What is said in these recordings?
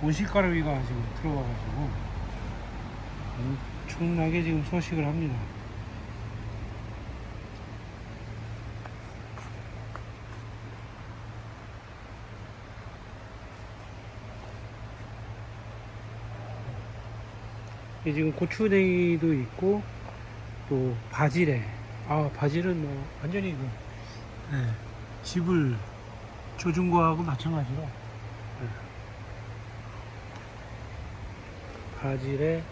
온실가루위가 지금 들어와가지고 엄청나게 지금 서식을 합니다. 이게 지금 고추냉이도 있고 또 바질에 아 바질은 뭐 완전히 그 네, 집을 조준 거하고 마찬가지로 바질에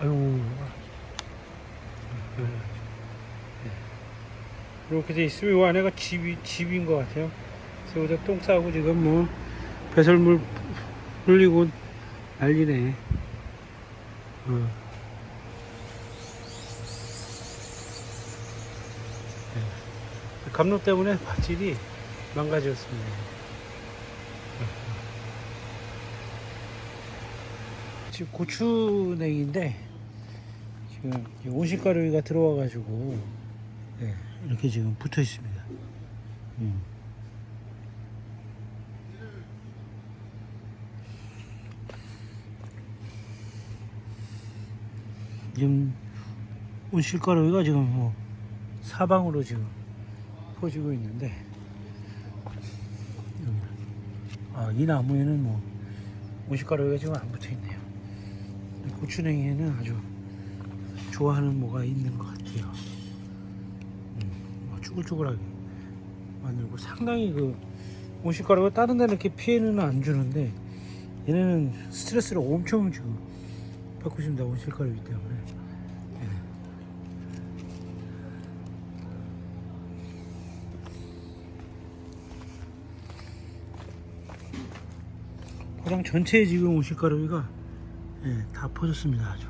아유 네. 네. 이렇게 돼 있으면 이 안에가 집이 집인 것 같아요. 그래서 여기다 똥 싸고 지금 뭐 배설물 흘리고 난리네. 어. 네. 감로 때문에 바질이 망가졌습니다. 지금 고추냉이인데 지금 이 온실가루가 들어와가지고 네, 이렇게 지금 붙어 있습니다. 음. 지금 온실가루가 지금 뭐 사방으로 지금 퍼지고 있는데 여기. 아, 이 나무에는 뭐 온실가루가 지금 안 붙어 있네요. 고추냉이에는 아주 좋아하는 뭐가 있는 것 같아요. 음, 뭐 쭈글쭈글하게 만들고 상당히 그 온실가루가 다른 데는 이렇게 피해는 안 주는데 얘네는 스트레스를 엄청 지금 받고 있습니다. 온실가루이기 때문에. 예. 포장 전체에 지금 온실가루가 예, 다 퍼졌습니다. 아주.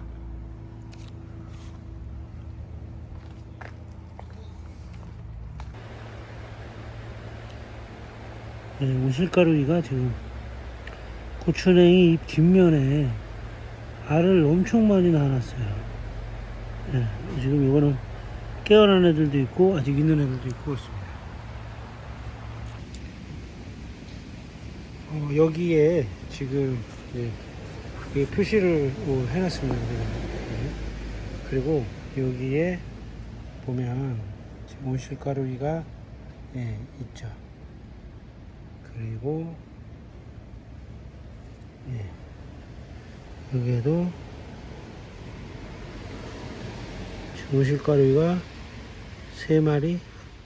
예, 온실가루가 지금 고추냉이 잎 뒷면에 알을 엄청 많이 낳아놨어요. 예, 지금 이거는 깨어난 애들도 있고 아직 있는 애들도 있고 그렇습니다. 어, 여기에 지금 예, 그 표시를 뭐 해놨습니다. 예. 그리고 여기에 보면 온실가루기가 예, 있죠. 그리고 예, 여기에도 온실가루기가 세 마리,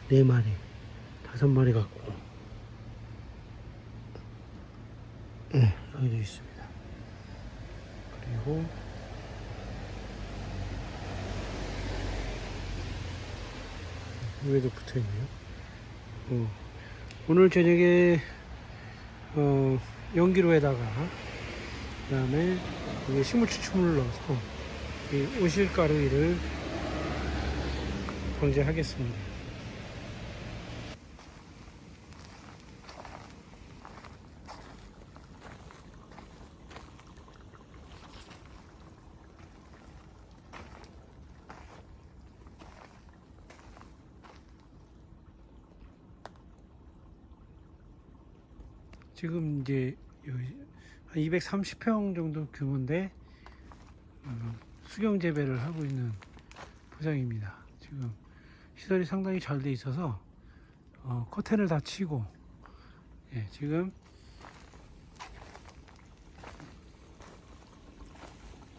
네 마리, 다섯 마리 같고 예, 여기도 있습니다. 그리고 여기도 붙어 있네요. 어, 오늘 저녁에 어, 연기로에다가 그 다음에 이게 식물 추출물을 넣어서 이 오실가루를 방제하겠습니다. 지금 이제 한 230평 정도 규모인데 어, 수경 재배를 하고 있는 포장입니다. 지금 시설이 상당히 잘 돼 있어서 어, 커튼을 다 치고 예, 지금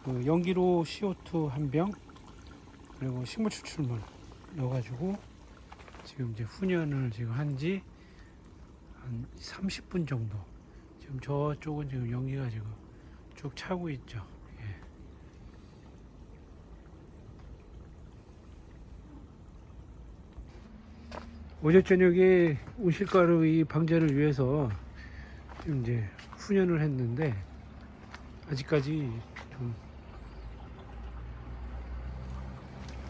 그 연기로 CO2 한 병 그리고 식물 추출물 넣어가지고 지금 이제 훈연을 지금 한지 한 30분 정도. 지금 저쪽은 지금 연기가 지금 쭉 차고 있죠. 예. 어제 저녁에 온실가루 이 방제를 위해서 지금 이제 훈연을 했는데 아직까지 좀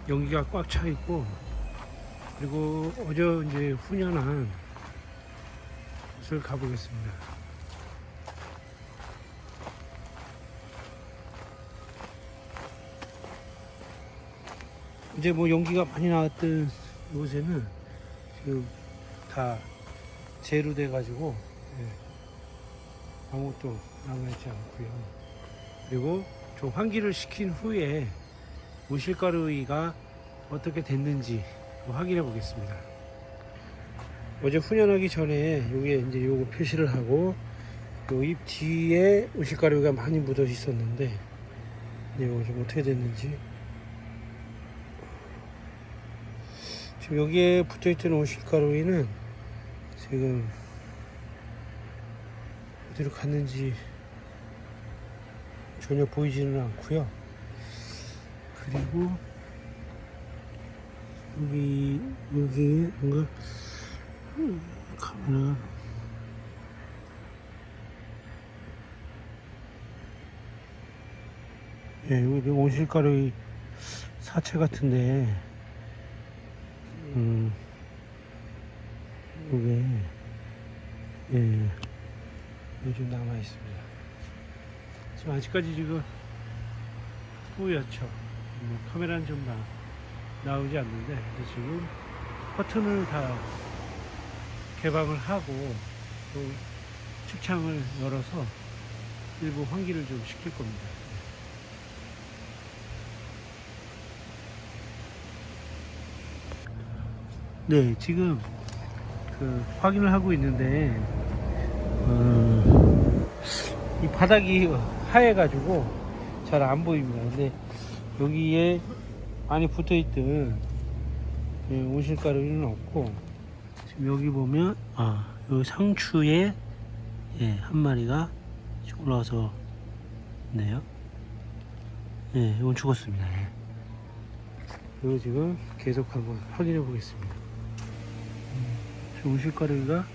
연기가 꽉 차 있고 그리고 어제 이제 훈연한 곳을 가보겠습니다. 이제 뭐 연기가 많이 나왔던 곳에는 지금 다 재루돼 가지고 예, 아무것도 남아있지 않고요. 그리고 좀 환기를 시킨 후에 무실가루이가 어떻게 됐는지 확인해 보겠습니다. 어제 훈연하기 전에 여기에 이제 요거 표시를 하고 요잎 뒤에 무실가루가 많이 묻어 있었는데 이거 좀 어떻게 됐는지 지금 여기에 붙어있던 오실가루이는 지금 어디로 갔는지 전혀 보이지는 않고요. 그리고 여기 여기 뭔가 음, 카메라가 예, 여기 온실가루 사체 같은데 음 이게 예 요즘 남아 있습니다. 지금 아직까지 지금 뿌옇죠. 뭐 카메라는 좀 나, 나오지 않는데 지금 커튼을 다 개방을 하고 또 축창을 열어서 일부 환기를 좀 시킬 겁니다. 네, 지금 그 확인을 하고 있는데 어, 이 바닥이 하얘가지고 잘 안 보입니다. 근데 여기에 많이 붙어있던 예, 온실가루는 없고 여기 보면 아 여기 상추에 예, 한 마리가 올라와서 있네요. 예, 이건 죽었습니다. 예. 이거 지금 계속 한번 확인해 보겠습니다. 저 온실가루가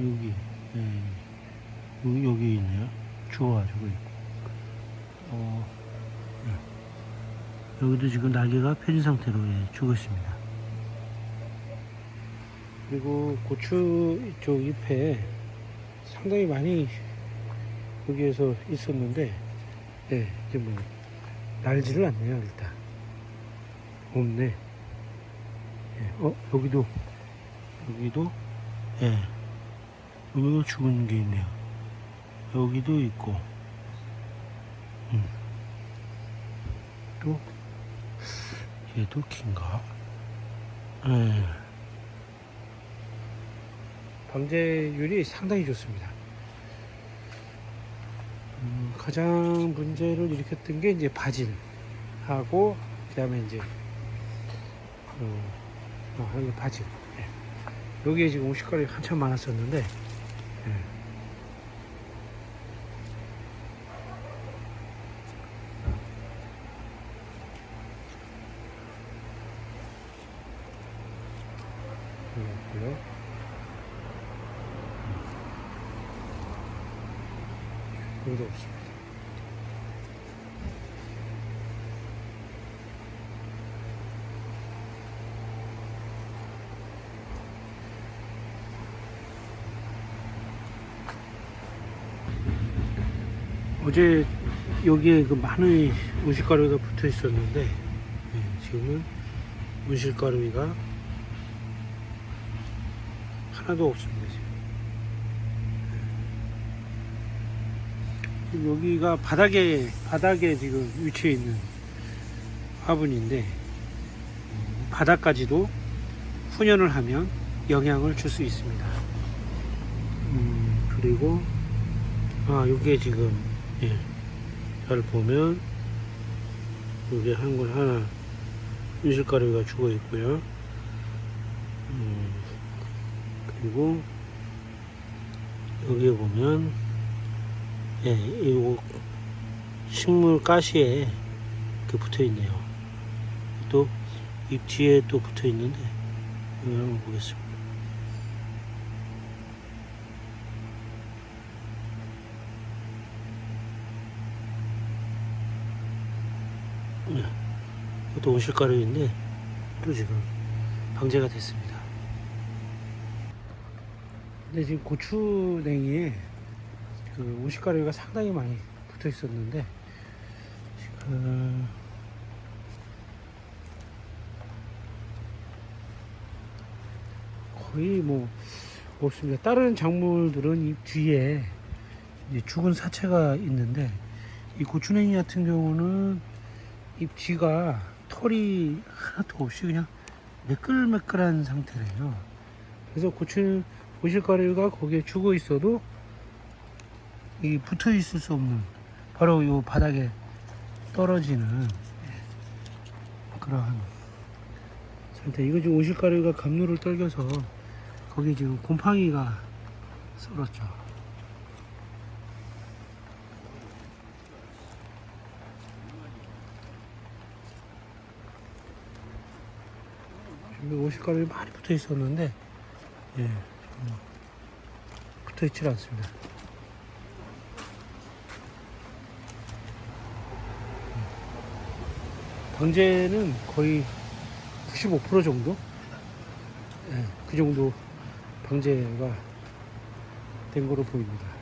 여기 예, 여기, 있네요. 죽어가지고 있고 어, 예. 여기도 지금 날개가 펴진 상태로 예, 죽어 있습니다. 그리고 고추 쪽 잎에 상당히 많이 여기에서 있었는데 예, 이제 뭐 날지를 않네요 일단. 없네. 예, 어 여기도 여기도 예. 여기도 죽은 게 있네요. 여기도 있고. 음. 또 얘도 긴가? 예 방제율이 상당히 좋습니다 음, 가장 문제를 일으켰던 게 이제 바질하고 그 다음에 이제 어, 어, 바질 예. 여기에 지금 오십가루 한참 많았었는데 예. 여기고요. 여기도 없습니다. 어제 여기에 그 많은 온실가루가 붙어 있었는데 예, 지금은 온실가루가 하나도 없습니다 지금. 지금 여기가 바닥에 바닥에 지금 위치해 있는 화분인데 음, 바닥까지도 훈연을 하면 영향을 줄 수 있습니다. 음, 그리고 아 여기에 지금 예, 잘 보면 여기 한걸 하나 온실가루가 죽어 있고요. 음, 그리고 여기에 보면 예, 이 식물 가시에 이렇게 붙어 있네요. 또잎 뒤에 또 붙어 있는데 이거 한번 보겠습니다. 예, 이것도 온실가루인데 또 지금 방제가 됐습니다. 근데 지금 고추냉이에 그 온실가루가 상당히 많이 붙어 있었는데 지금 거의 뭐 없습니다. 다른 작물들은 이 뒤에 죽은 사체가 있는데 이 고추냉이 같은 경우는 이 뒤가 털이 하나도 없이 그냥 매끌매끌한 상태래요. 그래서 고추 고실가루가 거기에 죽어 있어도 이 붙어 있을 수 없는 바로 요 바닥에 떨어지는 그러한 상태. 이거 지금 오실가루가 감로를 떨겨서 거기 지금 곰팡이가 썰었죠. 지금 오실가루에 많이 붙어 있었는데, 예, 붙어 있질 않습니다. 방제는 거의 95% 정도? 예, 그 정도 방제가 된 거로 보입니다.